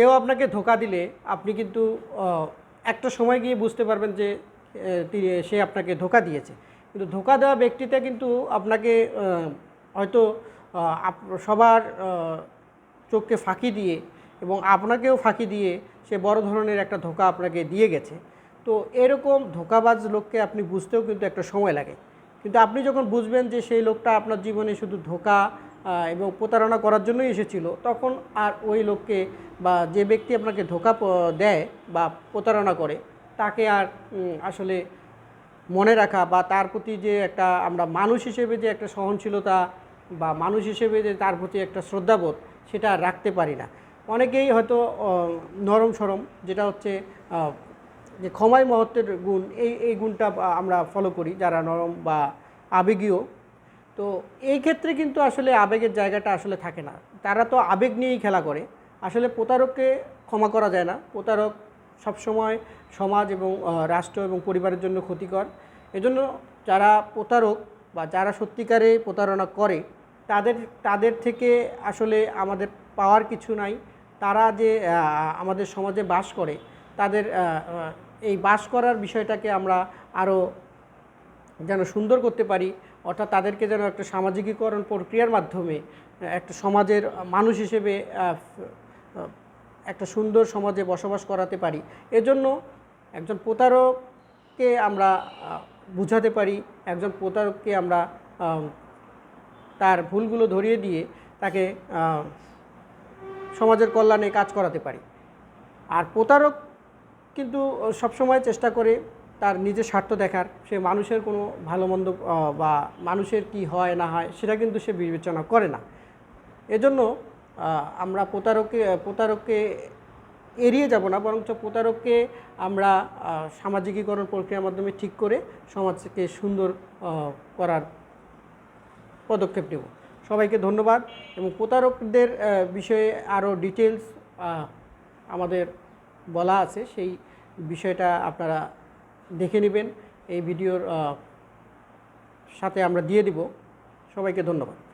কেউ আপনাকে ধোকা দিলে আপনি কিন্তু একটা সময় গিয়ে বুঝতে পারবেন যে সে আপনাকে ধোকা দিয়েছে। কিন্তু ধোকা দেওয়া ব্যক্তিটা কিন্তু আপনাকে হয়তো সবার চোখকে ফাঁকি দিয়ে এবং আপনাকেও ফাঁকি দিয়ে সে বড় ধরনের একটা ধোকা আপনাকে দিয়ে গেছে। তো এরকম ধোকাবাজ লোককে আপনি বুঝতেও কিন্তু একটা সময় লাগে। কিন্তু আপনি যখন বুঝবেন যে, সেই লোকটা আপনার জীবনে শুধু ধোকা এবং প্রতারণা করার জন্যই এসেছিল। তখন আর ওই লোককে বা যে ব্যক্তি আপনাকে ধোকা দেয় বা প্রতারণা করে, তাকে আর আসলে মনে রাখা বা তার প্রতি যে একটা আমরা মানুষ হিসেবে যে একটা সহনশীলতা বা মানুষ হিসেবে যে তার প্রতি একটা শ্রদ্ধাবোধ, সেটা আর রাখতে পারি না। অনেকেই হয়তো নরম সরম, যেটা হচ্ছে যে ক্ষমায় মহত্বের গুণ, এই এই গুণটা আমরা ফলো করি, যারা নরম বা আবেগীয় তো এই ক্ষেত্রে কিন্তু আসলে আবেগের জায়গাটা আসলে থাকে না। তারা তো আবেগ নিয়েই খেলা করে। আসলে প্রতারককে ক্ষমা করা যায় না। প্রতারক সবসময় সমাজ এবং রাষ্ট্র এবং পরিবারের জন্য ক্ষতিকর। এজন্য যারা প্রতারক বা যারা সত্যিকারে প্রতারণা করে, তাদের তাদের থেকে আসলে আমাদের পাওয়ার কিছু নাই। তারা যে আমাদের সমাজে বাস করে, তাদের এই বাস করার বিষয়টাকে আমরা আরও যেন সুন্দর করতে পারি, অর্থাৎ তাদেরকে যেন একটা সামাজিকীকরণ প্রক্রিয়ার মাধ্যমে একটা সমাজের মানুষ হিসেবে একটা সুন্দর সমাজে বসবাস করাতে পারি। এজন্য একজন প্রতারককে আমরা বুঝাতে পারি, একজন প্রতারককে আমরা তার ভুলগুলো ধরিয়ে দিয়ে তাকে সমাজের কল্যাণে কাজ করাতে পারি। আর প্রতারক কিন্তু সবসময় চেষ্টা করে তার নিজের স্বার্থ দেখার, সে মানুষের কোনো ভালো মন্দ বা মানুষের কি হয় না হয়, সেটা কিন্তু সে বিবেচনা করে না। এজন্য আমরা প্রতারককে প্রতারককে এড়িয়ে যাব না, বরঞ্চ প্রতারককে আমরা সামাজিকীকরণ প্রক্রিয়ার মাধ্যমে ঠিক করে সমাজকে সুন্দর করার পদক্ষেপ নেব। সবাইকে ধন্যবাদ এবং প্রতারকদের বিষয়ে আরও ডিটেলস আমাদের বলা আছে, সেই বিষয়টা আপনারা দেখে নেবেন। এই ভিডিওর সাথে আমরা দিয়ে দিব। সবাইকে ধন্যবাদ।